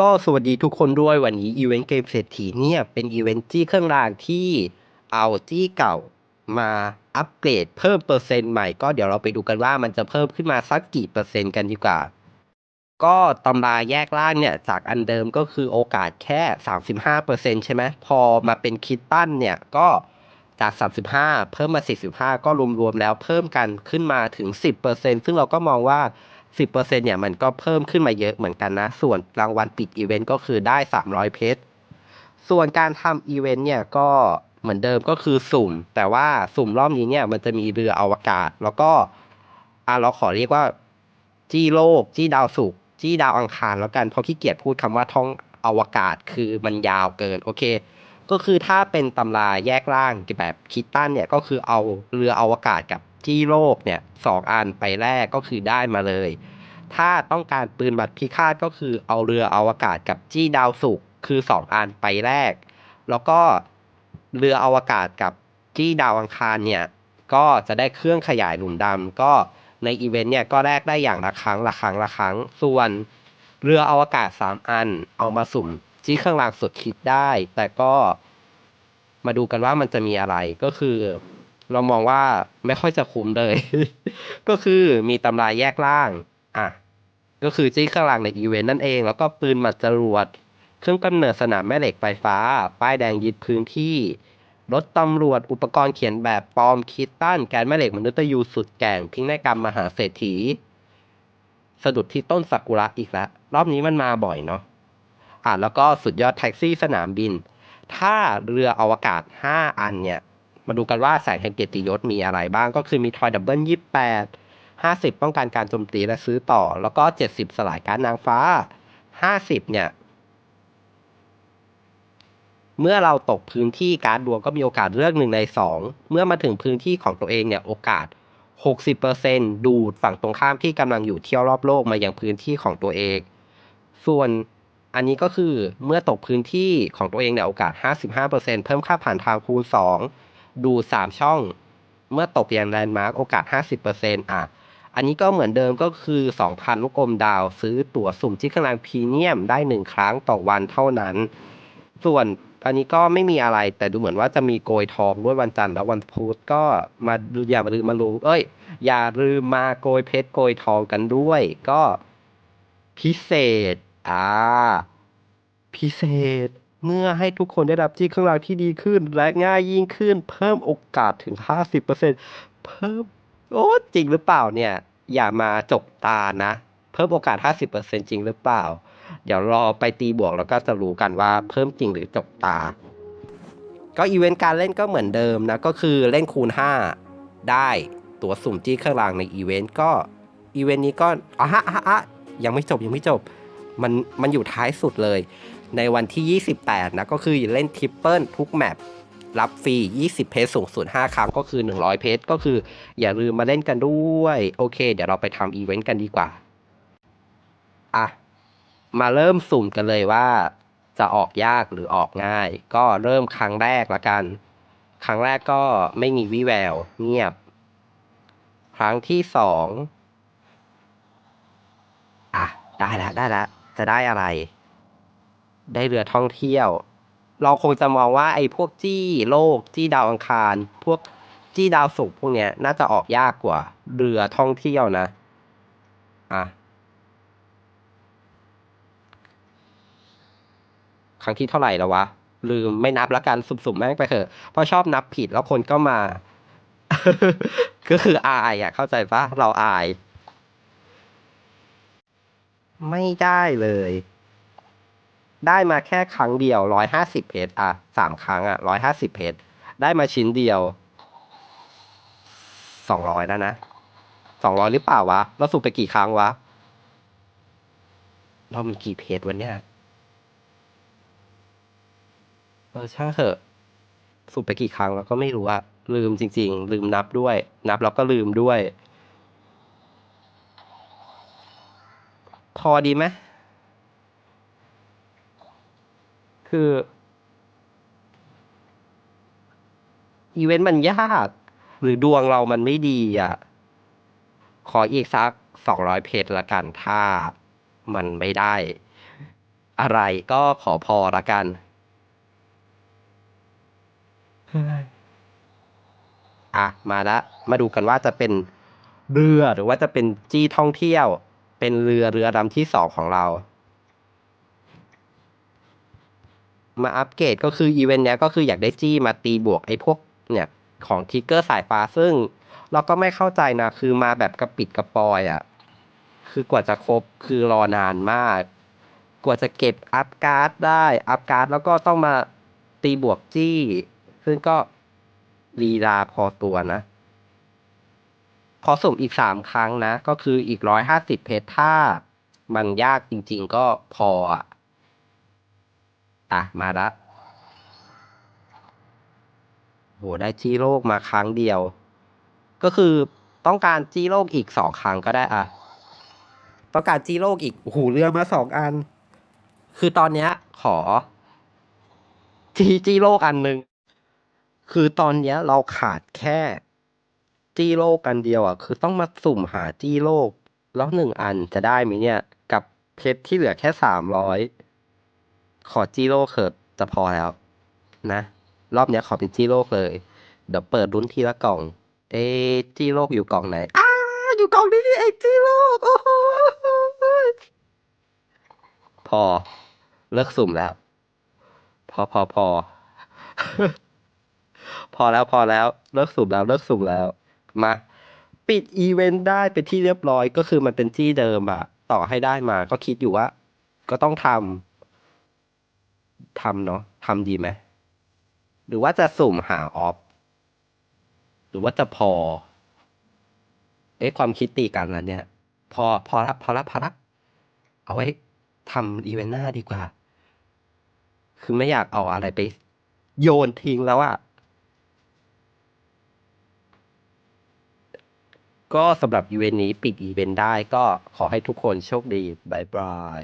ก็สวัสดีทุกคนด้วยวันนี้อีเวนต์เกมเศรษฐีเนี่ยเป็นอีเวนต์จี้เครื่องรางที่เอาจี้เก่ามาอัปเกรดเพิ่มเปอร์เซ็นต์ใหม่ก็เดี๋ยวเราไปดูกันว่ามันจะเพิ่มขึ้นมาสักกี่เปอร์เซ็นต์กันดีกว่า ก็ตำราแยกล่างเนี่ยจากอันเดิมก็คือโอกาสแค่ 35%ใช่ไหมพอมาเป็นคิดตันเนี่ยก็จาก 35 เพิ่มมา 45 ก็รวมๆแล้วเพิ่มกันขึ้นมาถึง 10%ซึ่งเราก็มองว่า 10%เนี่ยมันก็เพิ่มขึ้นมาเยอะเหมือนกันนะ ส่วนรางวัลปิดอีเวนต์ก็คือได้ 300 เพชร ส่วนการทำอีเวนต์เนี่ยก็เหมือนเดิมก็คือสุ่ม แต่ว่าสุ่มรอบนี้เนี่ยมันจะมีเรืออวกาศ แล้วก็อะเราขอเรียกว่า จี้โลก จี้ดาวศุกร์จี้ดาวอังคารแล้วกันเพราะขี้เกียจพูดคำว่าท่องอวกาศคือมันยาวเกินโอเค ก็คือถ้าเป็นตำราแยกร่างแบบคิดตันเนี่ยก็คือเอาเรืออวกาศกับ จี้โลกเนี่ยสองอันไปแรกก็คือได้มาเลย ถ้าต้องการปืนบัตรพิฆาตก็คือเอาเรืออวกาศกับจี้ดาวศุกร์คือสองอันไปแรก แล้วก็เรืออวกาศกับจี้ดาวอังคารเนี่ยก็จะได้เครื่องขยายหลุมดำก็ในอีเวนต์เนี่ยก็แลกได้อย่างละครั้งละครั้งละครั้ง ส่วนเรืออวกาศสามอันเอามาสุ่มจี้เครื่องรางสุดคิดได้ แต่ก็มาดูกันว่ามันจะมีอะไรก็คือ เรามองว่าไม่ค่อยจะคุ้มเลย ก็คือมีตำราแยกล่าง อะ ก็คือจี้เครื่องรางในอีเวนต์นั่นเอง แล้วก็ปืนหมัดจรวด เครื่องกำเนิดสนามแม่เหล็กไฟฟ้า ป้ายแดงยึดพื้นที่ รถตำรวจอุปกรณ์เขียนแบบปลอมคิดตั้นแกนแม่เหล็กมนุษย์ตยูสุดแก่งพิงนกรรมมหาเศรษฐี สะดุดที่ต้นซากุระอีกแล้ว รอบนี้มันมาบ่อยเนาะ อะแล้วก็สุดยอดแท็กซี่สนามบิน ถ้าเรืออวกาศ 5 อันเนี่ย มาดูกันว่าแสงแห่งเกียรติยศมีอะไรบ้างก็คือมีทอยดับเบิลยี่แปดห้าสิบป้องกันการโจมตีและซื้อต่อ แล้วก็เจ็ดสิบสลายการนางฟ้าห้าสิบเนี่ย เมื่อเราตกพื้นที่การดดวงก็มีโอกาสเลือกหนึ่งในสองเมื่อมาถึงพื้นที่ของตัวเองเนี่ยโอกาส 60%ดูดฝั่งตรงข้ามที่กำลังอยู่เที่ยวรอบโลกมายังพื้นที่ของตัวเอง ส่วนอันนี้ก็คือเมื่อตกพื้นที่ของตัวเองเนี่ยโอกาส 55%เพิ่มค่าผ่านทางคูณ 2 ดูด3ช่อง เมื่อตกยังแลนด์มาร์กโอกาส 50%อะ อันนี้ก็เหมือนเดิมก็คือ 2,000 ลูกอมดาว ซื้อตั๋วสุ่มที่กำลังพรีเมียมได้ 1 ครั้งต่อวันเท่านั้น ส่วนอันนี้ก็ไม่มีอะไรแต่ดูเหมือนว่าจะมีโกยทองด้วยวันจันทร์และวันพุธก็มาอย่ามาลืมมารู้เอ้ย อย่าลืมมาโกยเพชรโกยทองกันด้วย ก็พิเศษ อ่า พิเศษ เมื่อให้ทุกคนได้รับที่เครื่องรางที่ดีขึ้น และง่ายยิ่งขึ้น เพิ่มโอกาสถึง 50%เพิ่ม โอ้จริงหรือเปล่าเนี่ย อย่ามาจกตานะ เพิ่มโอกาส 50%จริงหรือเปล่า เดี๋ยวรอไปตีบวกแล้วก็จะรู้กันว่าเพิ่มจริงหรือจกตา ก็อีเวนต์การเล่นก็เหมือนเดิมนะ ก็คือเล่นคูณ 5 ได้ตัวสุ่มจี้เครื่องรางในอีเวนต์ก็อีเวนต์นี้ก็อะฮะอะฮะยังไม่จบยังไม่จบมันมันอยู่ท้ายสุดเลย ในวันที่ 28 นะ ก็คือเล่นทริปเปิลทุกแมปรับฟรี 20 เพจสูงสุด 5 ครั้งก็คือ 100 เพจก็คืออย่าลืมมาเล่นกันด้วย โอเค เดี๋ยวเราไปทำอีเวนต์กันดีกว่า อะ มาเริ่มสุ่มกันเลยว่า จะออกยากหรือออกง่าย ก็เริ่มครั้งแรกละกัน ครั้งแรกก็ไม่มีวิแวว เงียบ ครั้งที่สองอะ ได้แล้วได้แล้วจะได้อะไร ได้เรือท่องเที่ยว เราคงจะมองว่าไอ้พวกจี้โลก จี้ดาวอังคาร พวกจี้ดาวศุกร์พวกเนี้ยน่าจะออกยากกว่า เรือท่องเที่ยวนะ อะ ครั้งที่เท่าไหร่แล้ววะ ลืมไม่นับแล้วกันสุ่มๆแม่งไปเถอะ เพราะชอบนับผิดแล้วคนก็มา ก็คืออายอะ เข้าใจปะเราอาย ไม่ได้เลย ได้มาแค่ครั้งเดียวร้อยห้าสิบเพชรอะสามครั้งอะร้อยห้าสิบเพชรได้มาชิ้นเดียวสองร้อยแล้วนะสองร้อยหรือเปล่าวะ เราสุ่มไปกี่ครั้งวะ เรามีกี่เพจวันเนี้ยเออช่างเถอะสุ่มไปกี่ครั้งแล้วก็ไม่รู้อะลืมจริง ๆ ลืมนับด้วย นับแล้วก็ลืมด้วย พอดีไหม คืออีเวนต์มันยาก หรือดวงเรามันไม่ดีอะ ขออีกสักสองร้อยเพจละกัน ถ้ามันไม่ได้ อะไรก็ขอพอละกัน อะ มาละ มาดูกันว่าจะเป็นเรือหรือว่าจะเป็นจี้ท่องเที่ยว เป็นเรือเรือลำที่สองของเรา มาอัปเกรดก็คืออีเวนต์เนี้ยก็คืออยากได้จี้มาตีบวกไอ้พวกเนี่ยของทิกเกอร์สายฟ้าซึ่งเราก็ไม่เข้าใจนะ คือมาแบบกระปิดกระปอยอะ่ะ คือกว่าจะครบคือรอนานมาก กว่าจะเก็บอัพการ์ดได้ อัพการ์ดแล้วก็ต้องมาตีบวกจี้ ซึ่งก็ลีลาพอตัวนะขอสุ่มอีกสามครั้งนะ ก็คืออีกร้อยห้าสิบเพชรถ้า มันยากจริง ๆ ก็พออะ อะ มาละโหได้จี้โลกมาครั้งเดียว ก็คือต้องการจี้โลกอีกสองครั้งก็ได้อะ ต้องการจี้โลกอีกโอ้โหเรือมาสองอัน คือตอนเนี้ย ขอ จีจี้โลกอันหนึ่งคือตอนเนี้ยเราขาดแค่ จี้โลกกันเดียวอะ คือต้องมาสุ่มหาจี้โลก แล้วหนึ่งอันจะได้ไหมเนี่ย กับเพชรที่เหลือแค่สามร้อย ขอจี้โลกเขิบจะพอแล้ว นะ รอบเนี้ยขอเป็นจี้โลกเลย เดี๋ยวเปิดลุ้นทีละกล่อง เอจี้โลกอยู่กล่องไหนอ้าอยู่กล่องนี้นี่เองจี้โลกโอ้โหพอ เลิกสุ่มแล้ว พอพอพอพอแล้วพอแล้วเลิกสุ่มแล้วเลิกสุ่มแล้ว มา ปิดอีเวนต์ได้เป็นที่เรียบร้อยก็คือมันเป็นที่เดิมอะต่อให้ได้มาก็คิดอยู่ว่า ก็ต้องทำ ทำเนาะทำดีไหม หรือว่าจะสุ่มหาออฟ หรือว่าจะพอ เอ๊ะความคิดตีกันแล้วเนี่ย พอพอละพอละพอละเอาไว้ทำอีเวนต์หน้าดีกว่า คือไม่อยากเอาอะไรไป โยนทิ้งแล้วอะก็สำหรับอีเวนต์นี้ปิดอีเวนต์ได้ก็ขอให้ทุกคนโชคดีบายบาย